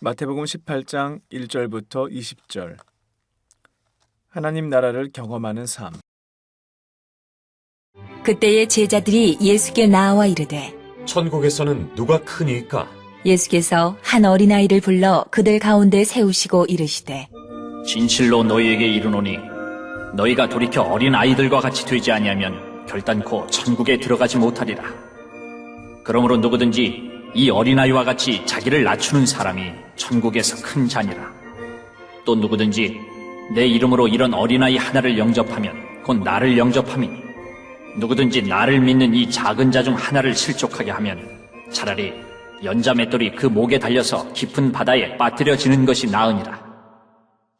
마태복음 18장 1절부터 20절 하나님 나라를 경험하는 삶 그때의 제자들이 예수께 나와 이르되 천국에서는 누가 크니까? 예수께서 한 어린아이를 불러 그들 가운데 세우시고 이르시되 진실로 너희에게 이르노니 너희가 돌이켜 어린 아이들과 같이 되지 아니하면 결단코 천국에 들어가지 못하리라. 그러므로 누구든지 이 어린아이와 같이 자기를 낮추는 사람이 천국에서 큰 자니라. 또 누구든지 내 이름으로 이런 어린아이 하나를 영접하면 곧 나를 영접함이니 누구든지 나를 믿는 이 작은 자 중 하나를 실족하게 하면 차라리 연자 맷돌이 그 목에 달려서 깊은 바다에 빠뜨려지는 것이 나으니라.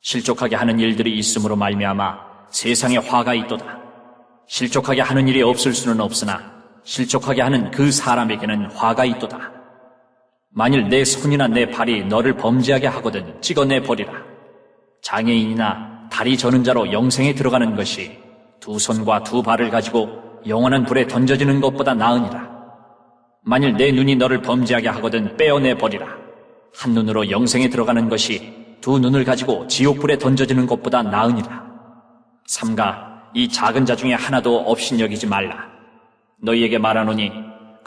실족하게 하는 일들이 있으므로 말미암아 세상에 화가 있도다. 실족하게 하는 일이 없을 수는 없으나 실족하게 하는 그 사람에게는 화가 있도다. 만일 내 손이나 내 발이 너를 범죄하게 하거든 찍어내 버리라. 장애인이나 다리 저는 자로 영생에 들어가는 것이 두 손과 두 발을 가지고 영원한 불에 던져지는 것보다 나으니라. 만일 내 눈이 너를 범죄하게 하거든 빼어내 버리라. 한 눈으로 영생에 들어가는 것이 두 눈을 가지고 지옥불에 던져지는 것보다 나으니라. 삼가 이 작은 자 중에 하나도 없인 여기지 말라. 너희에게 말하노니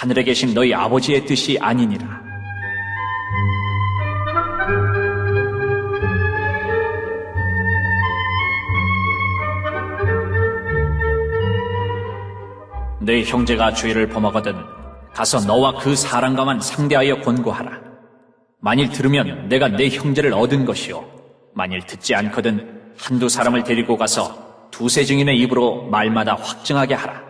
하늘에 계신 너희 아버지의 뜻이 아니니라. 내 형제가 죄를 범하거든 가서 너와 그 사람과만 상대하여 권고하라. 만일 들으면 내가 내 형제를 얻은 것이요. 만일 듣지 않거든 한두 사람을 데리고 가서 두세 증인의 입으로 말마다 확증하게 하라.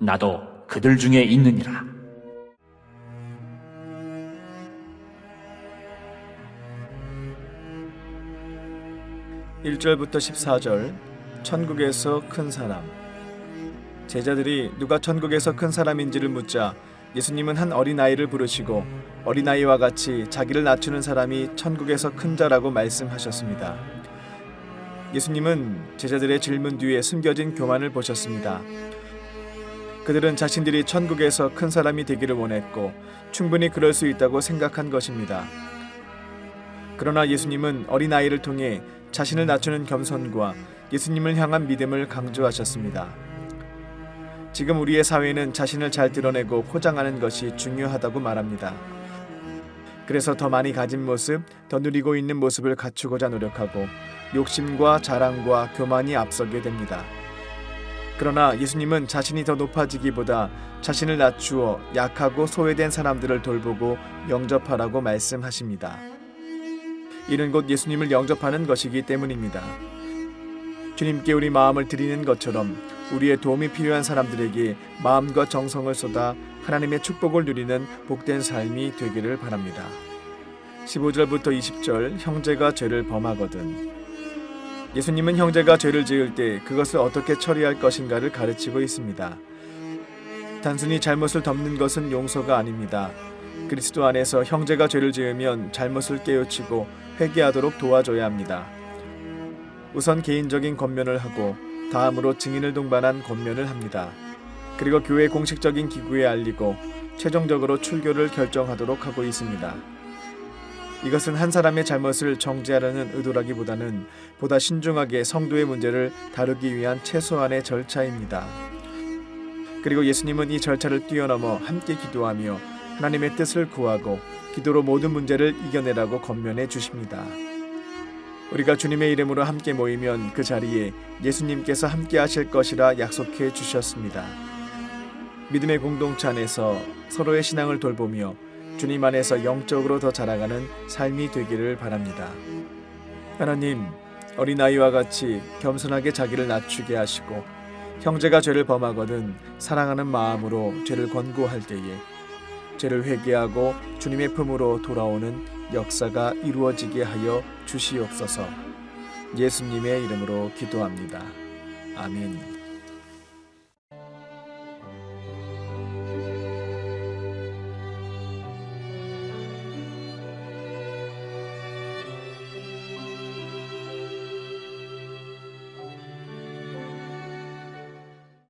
나도 그들 중에 있느니라. 일절부터 14절 천국에서 큰 사람 제자들이 누가 천국에서 큰 사람인지를 묻자 예수님은 한 어린아이를 부르시고 어린아이와 같이 자기를 낮추는 사람이 천국에서 큰 자라고 말씀하셨습니다. 예수님은 제자들의 질문 뒤에 숨겨진 교만을 보셨습니다. 그들은 자신들이 천국에서 큰 사람이 되기를 원했고 충분히 그럴 수 있다고 생각한 것입니다. 그러나 예수님은 어린아이를 통해 자신을 낮추는 겸손과 예수님을 향한 믿음을 강조하셨습니다. 지금 우리의 사회는 자신을 잘 드러내고 포장하는 것이 중요하다고 말합니다. 그래서 더 많이 가진 모습, 더 누리고 있는 모습을 갖추고자 노력하고 욕심과 자랑과 교만이 앞서게 됩니다. 그러나 예수님은 자신이 더 높아지기보다 자신을 낮추어 약하고 소외된 사람들을 돌보고 영접하라고 말씀하십니다. 이는 곧 예수님을 영접하는 것이기 때문입니다. 주님께 우리 마음을 드리는 것처럼 우리의 도움이 필요한 사람들에게 마음과 정성을 쏟아 하나님의 축복을 누리는 복된 삶이 되기를 바랍니다. 15절부터 20절 형제가 죄를 범하거든 예수님은 형제가 죄를 지을 때 그것을 어떻게 처리할 것인가를 가르치고 있습니다. 단순히 잘못을 덮는 것은 용서가 아닙니다. 그리스도 안에서 형제가 죄를 지으면 잘못을 깨우치고 회개하도록 도와줘야 합니다. 우선 개인적인 권면을 하고 다음으로 증인을 동반한 권면을 합니다. 그리고 교회 공식적인 기구에 알리고 최종적으로 출교를 결정하도록 하고 있습니다. 이것은 한 사람의 잘못을 정죄하려는 의도라기보다는 보다 신중하게 성도의 문제를 다루기 위한 최소한의 절차입니다. 그리고 예수님은 이 절차를 뛰어넘어 함께 기도하며 하나님의 뜻을 구하고 기도로 모든 문제를 이겨내라고 권면해 주십니다. 우리가 주님의 이름으로 함께 모이면 그 자리에 예수님께서 함께 하실 것이라 약속해 주셨습니다. 믿음의 공동체 안에서 서로의 신앙을 돌보며 주님 안에서 영적으로 더 자라가는 삶이 되기를 바랍니다. 하나님, 어린아이와 같이 겸손하게 자기를 낮추게 하시고 형제가 죄를 범하거든 사랑하는 마음으로 죄를 권고할 때에 죄를 회개하고 주님의 품으로 돌아오는 역사가 이루어지게 하여 주시옵소서. 예수님의 이름으로 기도합니다. 아멘.